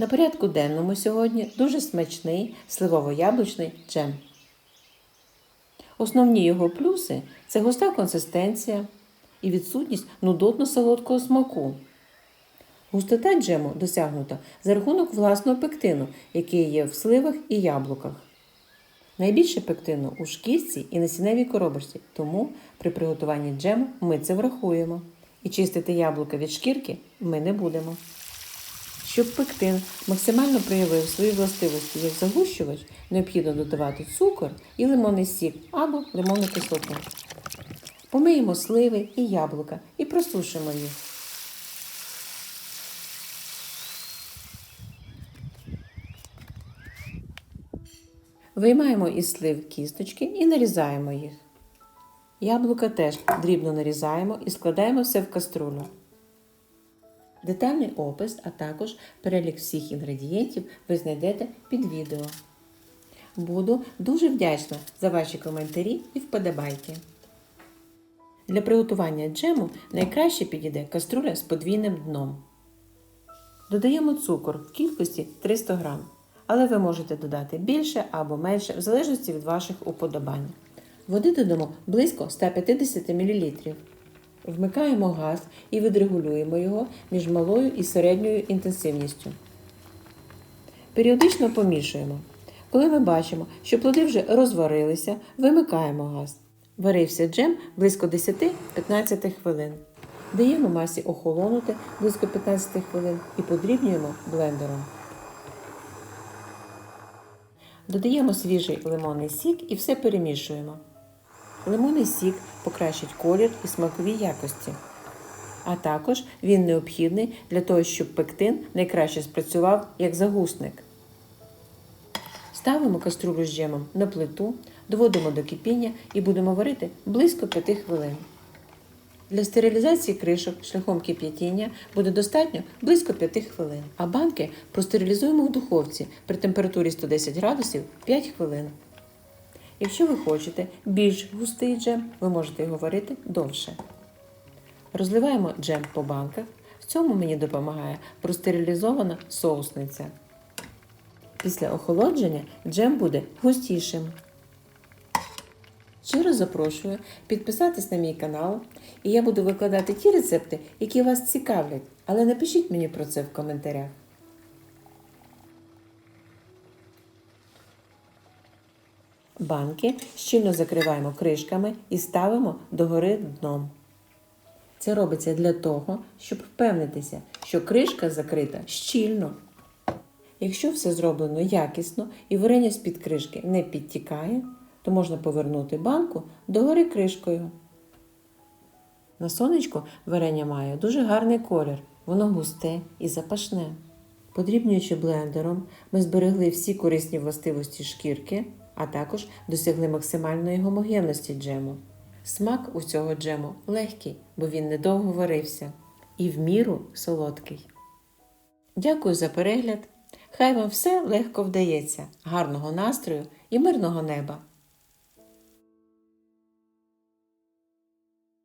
На порядку денному сьогодні дуже смачний сливово-яблучний джем. Основні його плюси це густа консистенція і відсутність нудотно-солодкого смаку. Густота джему досягнута за рахунок власного пектину, який є в сливах і яблуках. Найбільше пектину у шкірці і насінневій коробочці, тому при приготуванні джему ми це врахуємо. І чистити яблука від шкірки ми не будемо. Щоб пектин максимально проявив свої властивості як загущувач, необхідно додавати цукор і лимонний сік або лимонну кислоту. Помиємо сливи і яблука і просушимо їх. Виймаємо із слив кісточки і нарізаємо їх. Яблука теж дрібно нарізаємо і складаємо все в каструлю. Детальний опис, а також перелік всіх інгредієнтів ви знайдете під відео. Буду дуже вдячна за ваші коментарі і вподобайки. Для приготування джему найкраще підійде каструля з подвійним дном. Додаємо цукор в кількості 300 г, але ви можете додати більше або менше, в залежності від ваших уподобань. Води додамо близько 150 мл. Вмикаємо газ і відрегулюємо його між малою і середньою інтенсивністю. Періодично помішуємо. Коли ми бачимо, що плоди вже розварилися, вимикаємо газ. Варився джем близько 10-15 хвилин. Даємо масі охолонути близько 15 хвилин і подрібнюємо блендером. Додаємо свіжий лимонний сік і все перемішуємо. Лимонний сік покращить колір і смакові якості. А також він необхідний для того, щоб пектин найкраще спрацював як загусник. Ставимо каструлю з джемом на плиту, доводимо до кипіння і будемо варити близько 5 хвилин. Для стерилізації кришок шляхом кип'ятіння буде достатньо близько 5 хвилин, а банки простерилізуємо в духовці при температурі 110 градусів 5 хвилин. Якщо ви хочете більш густий джем, ви можете його варити довше. Розливаємо джем по банках. В цьому мені допомагає простерилізована соусниця. Після охолодження джем буде густішим. Щиро запрошую підписатись на мій канал, і я буду викладати ті рецепти, які вас цікавлять, але напишіть мені про це в коментарях. Банки щільно закриваємо кришками і ставимо догори дном. Це робиться для того, щоб впевнитися, що кришка закрита щільно. Якщо все зроблено якісно і варення з-під кришки не підтікає, то можна повернути банку догори кришкою. На сонечку варення має дуже гарний колір, воно густе і запашне. Подрібнюючи блендером, ми зберегли всі корисні властивості шкірки, а також досягли максимальної гомогенності джему. Смак у цього джему легкий, бо він недовго варився і в міру солодкий. Дякую за перегляд! Хай вам все легко вдається, гарного настрою і мирного неба!